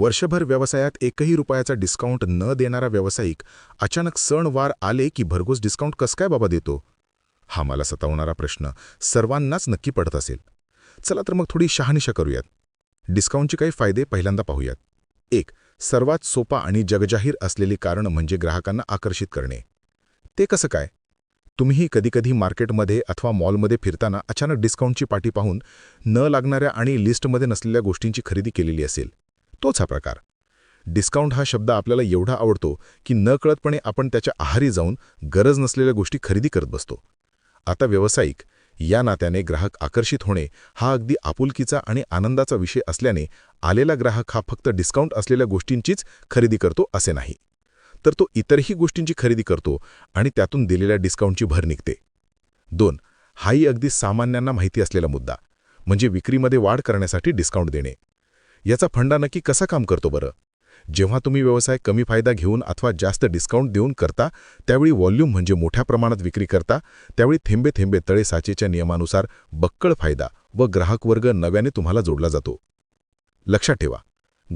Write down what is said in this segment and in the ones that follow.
वर्षभर व्यवसायात एकही रुपयाचा डिस्काउंट न देणारा व्यावसायिक अचानक सण वार आले की भरघोस डिस्काउंट कस काय बाबा देतो? हा मला सतावणारा प्रश्न सर्वांनाच नक्की पडत असेल. चला तर मग थोडी शहानिशा करूयात. डिस्काउंटचे काही फायदे पहिल्यांदा पाहूयात. एक सर्वात सोपा आणि जगजाहीर असलेली कारण म्हणजे ग्राहकांना आकर्षित करणे. ते कसं काय? तुम्हीही कधीकधी मार्केटमध्ये अथवा मॉलमध्ये फिरताना अचानक डिस्काउंटची पाटी पाहून न लागणाऱ्या आणि लिस्टमध्ये नसलेल्या गोष्टींची खरेदी केलेली असेल. तोच हा प्रकार. डिस्काउंट हा शब्द आपल्याला एवढा आवडतो की नकळतपणे आपण त्याच्या आहारी जाऊन गरज नसलेल्या गोष्टी खरेदी करत बसतो. आता व्यावसायिक या नात्याने ग्राहक आकर्षित होणे हा अगदी आपुलकीचा आणि आनंदाचा विषय असल्याने आलेला ग्राहक हा फक्त डिस्काउंट असलेल्या गोष्टींचीच खरेदी करतो असे नाही. तर तो इतरही गोष्टींची खरेदी करतो आणि त्यातून दिलेल्या डिस्काउंटची भर निघते. दोन हाही अगदी सामान्यांना माहिती असलेला मुद्दा म्हणजे विक्रीमध्ये वाढ करण्यासाठी डिस्काउंट देणे. याचा फंडा नक्की कसा काम करतो बरं? जेव्हा तुम्ही व्यवसाय कमी फायदा घेऊन अथवा जास्त डिस्काउंट देऊन करता त्यावेळी व्हॉल्यूम म्हणजे मोठ्या प्रमाणात विक्री करता त्यावेळी थेंबे थेंबे तळे साचेच्या नियमानुसार बक्कळ फायदा व ग्राहक वर्ग नव्याने तुम्हाला जोडला जातो. लक्षात ठेवा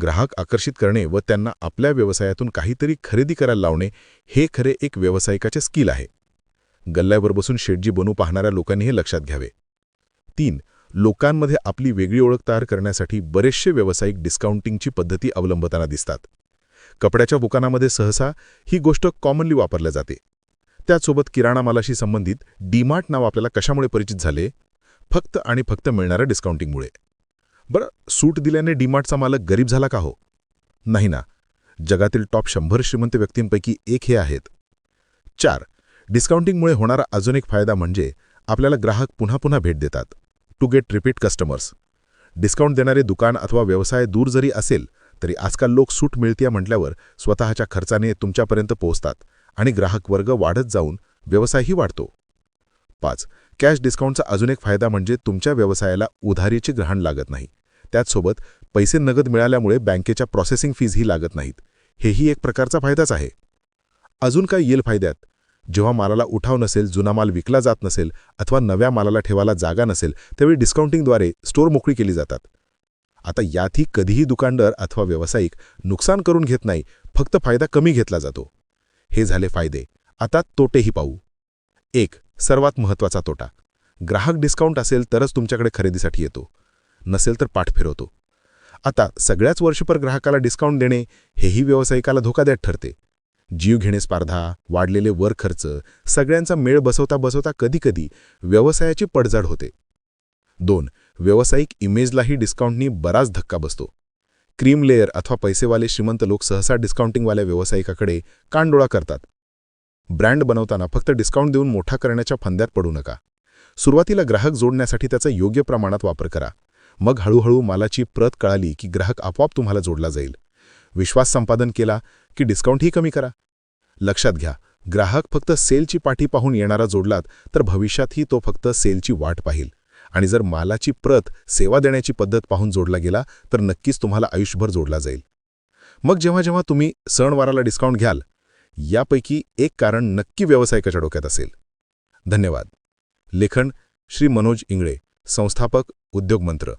ग्राहक आकर्षित करणे व त्यांना आपल्या व्यवसायातून काहीतरी खरेदी करायला लावणे हे खरे एक व्यावसायिकाचे स्किल आहे. गल्ल्यावर बसून शेटजी बनू पाहणाऱ्या लोकांनी हे लक्षात घ्यावे. तीन लोकांमध्ये आपली वेगळी ओळख तयार करण्यासाठी बरेचसे व्यावसायिक डिस्काउंटिंगची पद्धती अवलंबताना दिसतात. कपड्याच्या दुकानामध्ये सहसा ही गोष्ट कॉमनली वापरल्या जाते. त्यासोबत किराणा मालाशी संबंधित डीमार्ट नाव आपल्याला कशामुळे परिचित झाले? फक्त आणि फक्त मिळणाऱ्या डिस्काउंटिंगमुळे बरं सूट दिल्याने डीमार्टचा मालक गरीब झाला का हो? नाही ना. जगातील टॉप शंभर श्रीमंत व्यक्तींपैकी एक हे आहेत. चार डिस्काउंटिंगमुळे होणारा अजून एक फायदा म्हणजे आपल्याला ग्राहक पुन्हा पुन्हा भेट देतात. To get repeat customers discount देणारे दुकान अथवा व्यवसाय दूर जरी असेल तरी आजकाल लोक सूट मिळते म्हटल्यावर स्वतःच्या खर्चाने तुमच्यापर्यंत पोहोचतात आणि ग्राहक वर्ग वाढत जाऊन व्यवसायही वाढतो. पाच कॅश डिस्काउंटचा अजून एक फायदा म्हणजे तुमच्या व्यवसायाला उधारीचे ग्रहण लागत नाही. त्याचसोबत पैसे नगद मिळाल्यामुळे बँकेच्या प्रोसेसिंग फीजही लागत नाहीत. हेही एक प्रकारचा फायदाच आहे. अजून काय येईल फायद्यात जेव्हा मालाला उठाव नसेल जुना माल विकला जात नसेल अथवा नव्या मालाला ठेवायला जागा नसेल त्यावेळी डिस्काउंटिंगद्वारे स्टोर मोकळी केली जातात. आता यातही कधीही दुकानदार अथवा व्यावसायिक नुकसान करून घेत नाही फक्त फायदा कमी घेतला जातो. हे झाले फायदे. आता तोटेही पाहू. एक सर्वात महत्त्वाचा तोटा. ग्राहक डिस्काउंट असेल तरच तुमच्याकडे खरेदीसाठी येतो. नसेल तर पाठ फिरवतो. आता सगळ्याच वर्षभर ग्राहकाला डिस्काउंट देणे हेही व्यावसायिकाला धोकादायक ठरते. जीव घेणे स्पर्धा वाढलेले वर खर्च सगळ्यांचा मेळ बसवता बसवता कधीकधी व्यवसायाची पडझड होते. दोन व्यावसायिक इमेजलाही डिस्काउंटनी बराच धक्का बसतो. क्रीम लेयर अथवा पैसेवाले श्रीमंत लोक सहसा डिस्काउंटिंगवाल्या व्यावसायिकाकडे कानडोळा करतात. ब्रँड बनवताना फक्त डिस्काउंट देऊन मोठा करण्याच्या फंद्यात पडू नका. सुरुवातीला ग्राहक जोडण्यासाठी त्याचा योग्य प्रमाणात वापर करा. मग हळूहळू मालाची प्रत कळाली की ग्राहक आपोआप तुम्हाला जोडला जाईल. विश्वास संपादन केला की डिस्काउंटही कमी करा. लक्षात घ्या ग्राहक फक्त सेलची पाठी पाहून येणारा जोडलात तर भविष्यातही तो फक्त सेलची वाट पाहिल. आणि जर मालाची प्रत सेवा देण्याची पद्धत पाहून जोडला गेला तर नक्कीच तुम्हाला आयुष्यभर जोडला जाईल. मग जेव्हा जेव्हा तुम्ही सणवाराला डिस्काउंट घ्याल यापैकी एक कारण नक्की व्यावसायिकाच्या डोक्यात असेल. धन्यवाद. लेखन श्री मनोज इंगळे संस्थापक उद्योगमंत्र